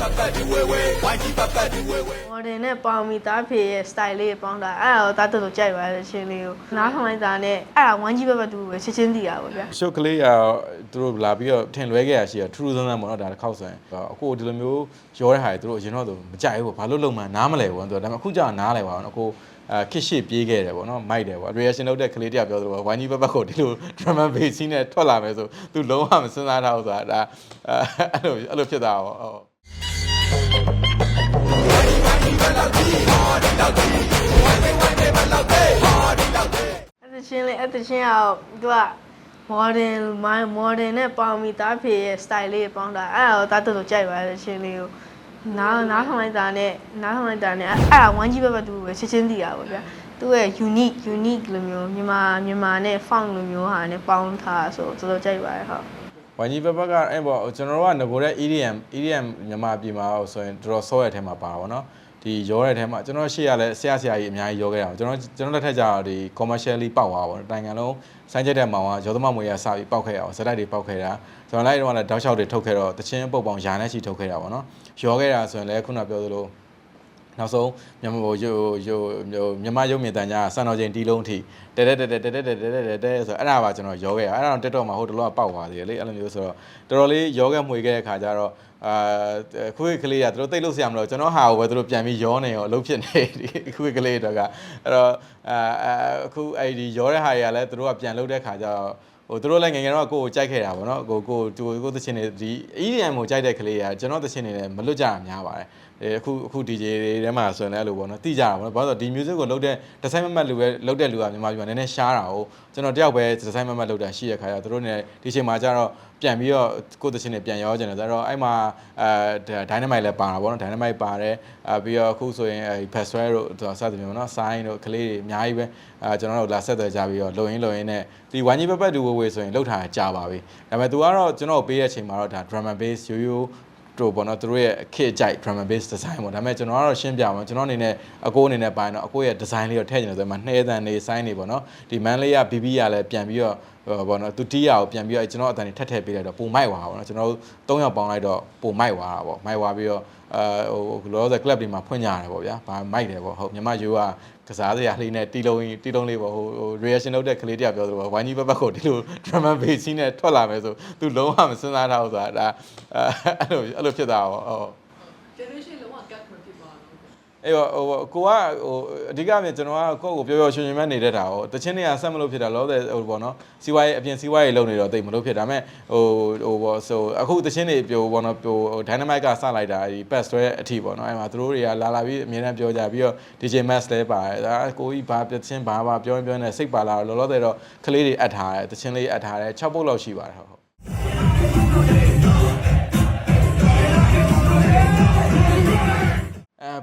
ပတ်ပတ်ဒီဝဲဝဲဝိုင်းကြီးပတ်ပတ်ဒီဝဲဝဲမော်ဒယ်နဲ့ပေါင်းပြီးသားဖေရဲ့ style လေးပေါင်းတာအဲ့ဒါတော့တာတော်တော်ကြိုက်ပါတယ်ရှင်လေးကိုနားထောင်လိုက်တာနဲ့အဲ့ဒါဝမ်းကြီးဘက်ဘက်တူပဲချက်ချင်းတည်တာပေါ့ဗျာရှုပ်ကလေးကသူတို့လာပြီးတော့ထင်လွဲခဲ့ရရှိရထူးထူးဆန်းဆန်းပေါ့နော်ဒါတစ်ခေါက်ဆိုရင်အခုဒီလိုမျိုးရောတဲ့ဟာတွေသူတို့အရင်တော့သူမကြိုက်ဘူးပေါ့ဘာလို့လုံမှန်းနားမလဲပေါ့သူဒါပေမဲ့အခုကျတော့နားလဲပါတော့အခုအဲခစ်ရှိပြေးခဲ့တယ်ပေါ့နော်မိုက်တယ်ပေါ့ reaction လုပ်တဲ့ကလေးတယောက်ပြောသလိုပေါ့ဝိုင်းကြီးဘက်ဘက်ကိုဒီလို drama bass နဲ့ထွက်လာမယ်ဆိုသူလုံးဝမစဉ်းစားထားဘူးဆိုတာဒါအဲအဲ့လိုအဲ့လိုဖြစ်တာပေါ့ဟုတ်အဲ့ဒါ ချင်းလေးအဲ့ဒါချင်းအောင်သူက modern modern နဲ့ပေါင်းပြီးသားဖေရဲ့ style လေးပေါင်းတာအဲ့ဒါတော့တာတော်တော်ကြိုက်ပါတယ်ရှင်လေးကိုနားနားထောင်လိုက်တာနဲ့နားထောင်လိုက်တာနဲ့အဲ့ဒါဝမ်းကြီးဘက်ဘက်တူပဲချက်ချင်းတည်တာပေါ့ဗျာသူ့ရဲ့ unique unique လိုမျိုးမြန်မာမြန်မာနဲ့ funk လိုမျိုးဟာနဲ့ပေါင်းထားဆိုတော်တော်ကြိုက်ပါတယ်ဟုတ် ဝိုင်းကြီးဘက်ဘက်ကအဲ့ပေါ့ကျွန်တော်တို့ကငကိုတဲ့ EDM EDM မြန်မာပြည်မှာဆိုရင်တော်တော်ဆော့ရဲ့အထဲမှာပါတာပေါ့နော်ဒီရောတဲ့ထဲမှာကျွန်တော်ရှေ့ရလဲဆရာဆရာကြီးအများကြီးရောခဲ့တာပေါ့ကျွန်တော်ကျွန်တော်လက်ထက်ကျတော့ဒီ commercially ပေါက်သွားပါပေါ့နော်တိုင်ငံလုံးစိုင်းချက်တဲ့မောင်ကရောသမမွေရစပြီးပေါက်ခဲ့ရအောင်ဇက်လိုက်တွေပေါက်ခဲ့တာကျွန်တော်လိုက်တော့လည်းတောက်လျှောက်တွေထုတ်ခဲ့တော့တချင်းပုတ်ပေါင်ယာနဲ့ချီထုတ်ခဲ့တာပေါ့နော်ရောခဲ့တာဆိုရင်လည်းခုနပြောသလို နောက်ဆုံးမြန်မာဟိုယိုယိုမြန်မာရုပ်မြင်တန်ကြားစံတော်ချိန်တီးလုံးထိတဲတဲတဲတဲတဲတဲတဲတဲတဲတဲဆိုအဲ့ဒါပါကျွန်တော်ရောခဲ့ရအဲ့ဒါတော့ TikTok မှာဟိုတလောကပေါက်သွားသေးတယ်လေအဲ့လိုမျိုးဆိုတော့တော်တော်လေးရောခဲ့မှွေခဲ့တဲ့ခါကျတော့အာခွေးကလေးကသူတို့တိတ်လို့ဆရာမလို့ကျွန်တော်ဟာကိုပဲသူတို့ပြန်ပြီးရောနေရောအလုပ်ဖြစ်နေဒီခွေးကလေးတော့ကအဲ့တော့အာအခုအဲ့ဒီရောတဲ့ဟာတွေကလည်းသူတို့ကပြန်လုပ်တဲ့ခါကျတော့ ဟိုသူတို့လည်းငယ်ငယ်တော့ကိုကိုကြိုက်ခဲ့တာပေါ့နော်ကိုကိုသူကိုသချင်းတွေဒီ EDM ကိုကြိုက်တဲ့ကလေးကကျွန်တော်သချင်းတွေလည်းမလွတ်ကြတာများပါတယ်အဲအခုအခု DJ တွေထဲမှာဆိုရင်လည်းအဲ့လိုပေါ့နော်တိကြတာပေါ့နော်ဘာလို့လဲဆိုတော့ဒီ music ကိုလုပ်တဲ့ design မမတ်လူပဲလုပ်တဲ့လူကမြန်မာပြည်မှာနည်းနည်းရှားတာကိုကျွန်တော်တယောက်ပဲ design မမတ်လုပ်တာရှိတဲ့ခါကျတော့သူတို့ねဒီချိန်မှာကျတော့ပြန်ပြီးတော့ကိုယ့်သချင်းတွေပြန်ရောကြတယ်ဆိုတော့အဲ့မှာအဲ dynamite လည်းပါတာပေါ့နော် dynamite ပါတယ်အဲပြီးတော့အခုဆိုရင်အဲ password တို့သူစသဖြင့်ပေါ့နော် sign တို့ကလေးတွေအများကြီးပဲအဲကျွန်တော်တို့လာဆက်သွယ်ကြပြီးတော့လုံရင်းလုံရင်းနဲ့ဒီဝိုင်းကြီးပပတ်တူဝဝေဆိုရင်လောက်ထားကြပါပြီဒါပေမဲ့သူကတော့ကျွန်တော်ပေးတဲ့အချိန်မှာတော့ဒါ drama bass ရိုးရိုးတို့ပေါ့နော်သူတို့ရဲ့ခစ်ကြိုက် drama bass design ပေါ့ဒါပေမဲ့ကျွန်တော်ကတော့ရှင်းပြမှာကျွန်တော်အနေနဲ့အကိုအနေနဲ့ပိုင်းတော့အကိုရဲ့ design လေးကိုထည့်ချင်တယ်ဆိုမှနှဲတန်နေ sign နေပေါ့နော်ဒီ man လေးက BB ရလည်းပြန်ပြီးတော့ဟိုပေါ့နော်သူတီးရကိုပြန်ပြီးတော့ကျွန်တော်အတန်နေထက်ထည့်ပေးလိုက်တော့ပုံမိုက်သွားတာပေါ့နော်ကျွန်တော်တို့၃ယောက်ပေါင်းလိုက်တော့ပုံမိုက်သွားတာပေါ့မိုက်သွားပြီးတော့အဲဟိုလောဆယ် club တွေမှာဖွင့်ကြရတယ်ပေါ့ဗျာဘာမိုက်တယ်ပေါ့ဟုတ်မြမယူကကစားစရာလေးနဲ့တီလုံးတီလုံးလေးပေါ့ဟိုဟို reaction လုပ်တဲ့ကလေးတယောက်ပြောသလိုပေါ့ဝိုင်းကြီးဘက်ဘက်ကိုဒီလို drama bass နဲ့ထွက်လာမယ်ဆိုသူလုံးဝမစဉ်းစားထားဘူးဆိုတာဒါအဲအဲ့လိုအဲ့လိုဖြစ်တာပေါ့ဟုတ် generation လုံးဝ gap မဖြစ်ပါဘူး အေးဟိုဟိုကိုကဟိုအဓိကပြင်ကျွန်တော်ကကိုယ့်ကိုပျော်ပျော်ရွှင်ရွှင်မဲ့နေတဲ့တာဟိုတချင်းတွေကဆက်မလို့ဖြစ်တာလောတဲ့ဟိုပေါ့နော်စီးပွားရေးအပြင်စီးပွားရေးလုပ်နေတော့တိတ်မလို့ဖြစ်ဒါပေမဲ့ဟိုဟိုပေါ့ဆိုအခုတချင်းတွေပြောပေါ့နော်ပြော dynamite ကစလိုက်တာဒီ pass ဆွဲအထိပေါ့နော်အဲ့မှာသူတို့တွေကလာလာပြီးအမြဲတမ်းပြောကြပြီးတော့ DJ Max လဲပါတယ်ဒါကိုကြီးဘာတချင်းဘာဘာပြောရင်ပြောနေစိတ်ပါလာတော့လောလောတဲ့တော့ကလေးတွေအပ်ထားတယ်တချင်းလေးအပ်ထားတယ်6ပုတ်လောက်ရှိပါတယ်ဟုတ်ဟုတ်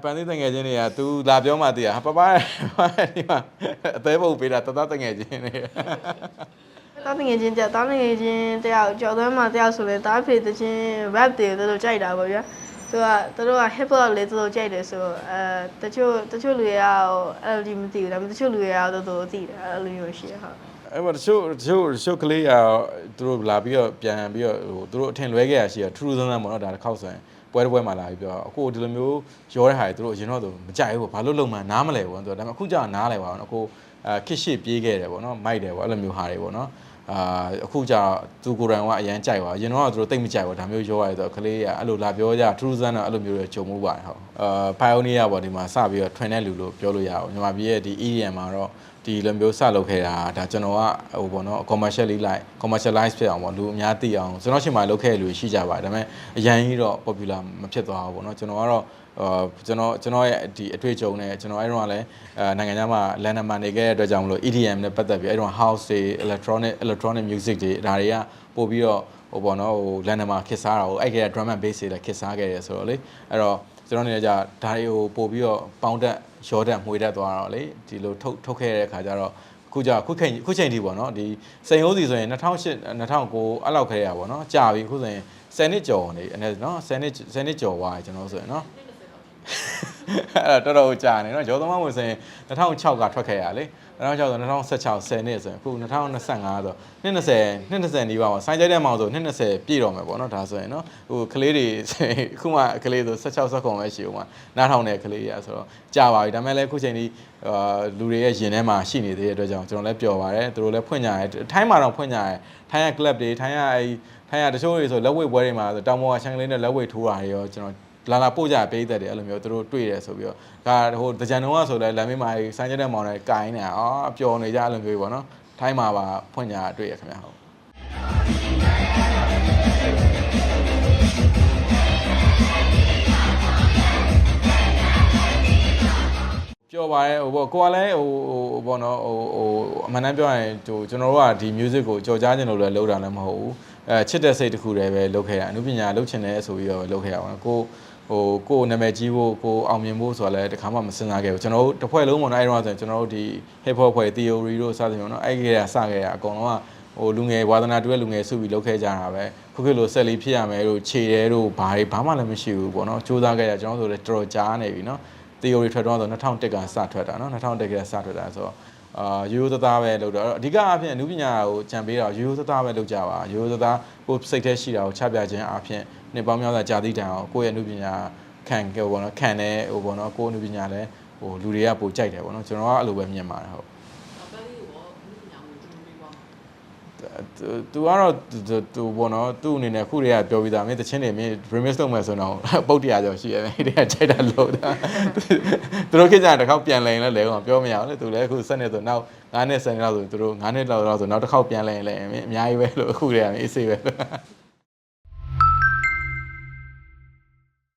ပန်သေးတငယ်ချင်းတွေက तू လာပြောမှတည်းဟာပပဒီမှာအသေးပုတ်ပေးတာတသားတငယ်ချင်းတွေတားငယ်ချင်းတယောက်တားငယ်ချင်းတယောက်ကြော်သွမ်းမှာတယောက်ဆိုလဲတားဖေတချင်း rap တွေတော်တော်ကြိုက်တာပေါ့ဗျာသူကသူတို့က hip hop လေးတော်တော်ကြိုက်တယ်ဆိုတော့အဲတချို့တချို့လူတွေကအဲ့လိုမသိဘူးဒါပေမဲ့တချို့လူတွေကတော်တော်သိတယ်အဲ့လိုမျိုးရှိတယ်ဟုတ်အဲ့မှာတချို့တချို့တချို့ကလေးကသူတို့လာပြီးတော့ပြန်ပြီးတော့ဟိုသူတို့အထင်လွဲခဲ့ရရှိရထူးထူးဆန်းဆန်းပေါ့နော်ဒါတစ်ခေါက်ဆိုရင် ပွဲတစ်ပွဲမှာလာပြီးပြောအခုဒီလိုမျိုးရောတဲ့ဟာတွေသူတို့အရင်တော့သူမကြိုက်ဘူးဘာလို့လုံမှန်းနားမလဲပေါ့သူဒါပေမဲ့အခုကျတော့နားလဲပါတော့အခုအာခစ်ရှိပြေးခဲ့တယ်ပေါ့နော်မိုက်တယ်ပေါ့အဲ့လိုမျိုးဟာတွေပေါ့နော်အာအခုကျတော့သူကိုယ်တိုင်ကအရန်ကြိုက်ပါအရင်တော့သူတို့တိတ်မကြိုက်ဘူးဒါမျိုးရောရတယ်ဆိုတော့ကလေးကအဲ့လိုလာပြောကြထူးထူးဆန်းဆန်းအဲ့လိုမျိုးတွေဂျုံမှုပါတယ်ဟုတ်အာ pioneer ပေါ့ဒီမှာစပြီးတော့ train တဲ့လူလို့ပြောလို့ရအောင်ညီမပြည်ရဲ့ဒီ EDM မှာတော့ ဒီလိုမျိုးစလုပ်ခဲ့တာဒါကျွန်တော်ကဟိုပေါ့နော် commercially like commercialize ဖြစ်အောင်ပေါ့လူအများသိအောင်ကျွန်တော်ရှင်မှာလုပ်ခဲ့တဲ့လူရှိကြပါတယ်ဒါပေမဲ့အရင်ကြီးတော့ popular မဖြစ်သွားဘူးပေါ့နော်ကျွန်တော်ကတော့အာကျွန်တော်ကျွန်တော်ရဲ့ဒီအတွေ့အကြုံနဲ့ကျွန်တော်အဲ့တော့လည်းအဲနိုင်ငံခြားမှာ land မှာနေခဲ့တဲ့အတွက်ကြောင့်မလို့ EDM နဲ့ပတ်သက်ပြီးအဲ့တော့ house တွေ electronic electronic music တွေဒါတွေကပို့ပြီးတော့ဟိုပေါ့နော်ဟို land မှာခစ်စားတာဟိုအဲ့က drum and bass တွေလည်းခစ်စားခဲ့တယ်ဆိုတော့လေအဲ့တော့ကျွန်တော်အနေနဲ့じゃဒါတွေကိုပို့ပြီးတော့ပေါင်းတက် ရောတက်မှွေတက်သွားတော့လေဒီလိုထုတ်ထုတ်ခဲ့တဲ့အခါကျတော့ခုကြခုချိန်ခုချိန်ထိပေါ့နော်ဒီစိန်ဟိုးစီဆိုရင်2008 2009အဲ့လောက်ခဲရပါပေါ့နော်ကြာပြီခုဆိုရင်10နှစ်ကျော်နေအနေနော်10နှစ်10နှစ်ကျော်သွားပြီကျွန်တော်ဆိုရင်နော် အဲ့တော့တော်တော်ကြာနေနော်ရောသမားဝင်ဆိုရင်2006ကထွက်ခဲ့ရလေ2006ဆို2016 10နှစ်ဆိုရင်အခု2025ဆိုနှစ်20နှစ်20နီးပါးပါဆိုင်းကြတဲ့မောင်ဆိုနှစ်20ပြည့်တော့မယ်ပေါ့နော်ဒါဆိုရင်နော်ဟိုကလေးတွေဆိုရင်အခုမှကလေးဆို16 17ခုပဲရှိဦးမှာနားထောင်တဲ့ကလေးရဆိုတော့ကြာပါပြီဒါပေမဲ့လည်းအခုချိန်ဒီအာလူတွေရဲ့ရင်ထဲမှာရှိနေသေးတဲ့အတွက်ကြောင့်ကျွန်တော်လည်းပျော်ပါတယ်သူတို့လည်းဖွင့်ကြရဲထိုင်းမှာတော့ဖွင့်ကြရဲထိုင်းရ club တွေထိုင်းရအဲထိုင်းရတချို့တွေဆိုလက်ဝိတ်ပွဲတွေမှာဆိုတောင်ပေါ်ကရှန်ကလေးနဲ့လက်ဝိတ်ထိုးတာတွေရောကျွန်တော် လာလာပို့ကြပေးတတ်တယ်အဲ့လိုမျိုးသူတို့တွေ့တယ်ဆိုပြီးတော့ဒါဟိုတကြံတုံးကဆိုလဲလမ်းမေးမှာဆိုင်းကျတဲ့မောင်တွေကင်နေတာအော်ပျော်နေကြအဲ့လိုမျိုးပေါ့နော်ထိုင်းမှာပါဖွင့်ကြတွေ့ရခင်ဗျာဟုတ်ပြောပါရဲဟိုပေါ့ကိုကလည်းဟိုဟိုပေါ့နော်ဟိုဟိုအမှန်တမ်းပြောရင်ဟိုကျွန်တော်တို့ကဒီ music ကိုကြော်ကြားခြင်းလို့လည်းလုပ်တာလည်းမဟုတ်ဘူးအဲချစ်တဲ့စိတ်တစ်ခုတည်းပဲလုပ်ခဲ့ရအနုပညာလုပ်ချင်တယ်ဆိုပြီးတော့လုပ်ခဲ့ရပါတော့ကို ဟိုကိုနာမည်ကြီးဖို့ကိုအောင်မြင်ဖို့ဆိုတာလည်းတခါမှမစဉ်းစားခဲ့ဘူးကျွန်တော်တို့တစ်ဖွဲ့လုံးပေါ့နော်အဲ့တော့ဆိုရင်ကျွန်တော်တို့ဒီ hip hop ဖွဲ့ theory တို့စသဖြင့်ပေါ့နော်အဲ့ဒီကစခဲ့ရအကုန်လုံးကဟိုလူငယ်ဝါသနာတူတဲ့လူငယ်စုပြီးလုပ်ခဲ့ကြတာပဲခုခေတ်လိုဆက်လီဖြစ်ရမယ်တို့ခြေရဲတို့ဘာတွေဘာမှလည်းမရှိဘူးပေါ့နော်စူးစမ်းခဲ့ရကျွန်တော်တို့ဆိုလည်းတော်တော်ကြားနေပြီနော် theory ထွက်တော့ဆို2001ကစထွက်တာနော်2001ကစထွက်တာဆိုတော့အာရိုးရိုးသားသားပဲလုပ်တော့အဓိကအဖြစ်အနုပညာကိုကြံပေးတာရိုးရိုးသားသားပဲလုပ်ကြပါရိုးရိုးသားသားကိုစိတ်ထဲရှိတာကိုချပြခြင်းအဖြစ် နှစ်ပေါင်းများစွာကြာသည့်တိုင်အောင်ကိုယ့်ရဲ့အနုပညာခံခဲ့ပေါ့နော်ခံတဲ့ဟိုပေါ့နော်ကိုယ့်အနုပညာလည်းဟိုလူတွေကပိုကြိုက်တယ်ပေါ့နော်ကျွန်တော်ကအဲ့လိုပဲမြင်ပါတယ်ဟုတ်နောက်ပိုင်းလေးကိုဘယ်လိုညာဝင်ကျွန်တော်ပြောပါသူကတော့သူပေါ့နော်သူ့အနေနဲ့ခုတည်းကပြောပြီးသားမင်းတချင်းတွေမင်း remix လုပ်မယ်ဆိုတော့ပုတ်တရားကျော်ရှိရမယ်တည်းကချိန်တာလို့တာသူတို့ခင်ဗျာတစ်ခေါက်ပြန်လဲရင်လည်းလဲကောင်ပြောမရဘူးလေသူလည်းအခုဆက်နေဆိုနောက်9နှစ်10နှစ်လောက်ဆိုသူတို့9နှစ်လောက်ဆိုနောက်တစ်ခေါက်ပြန်လဲရင်လည်းမင်းအများကြီးပဲလို့အခုတည်းကမင်းအေးစေးပဲ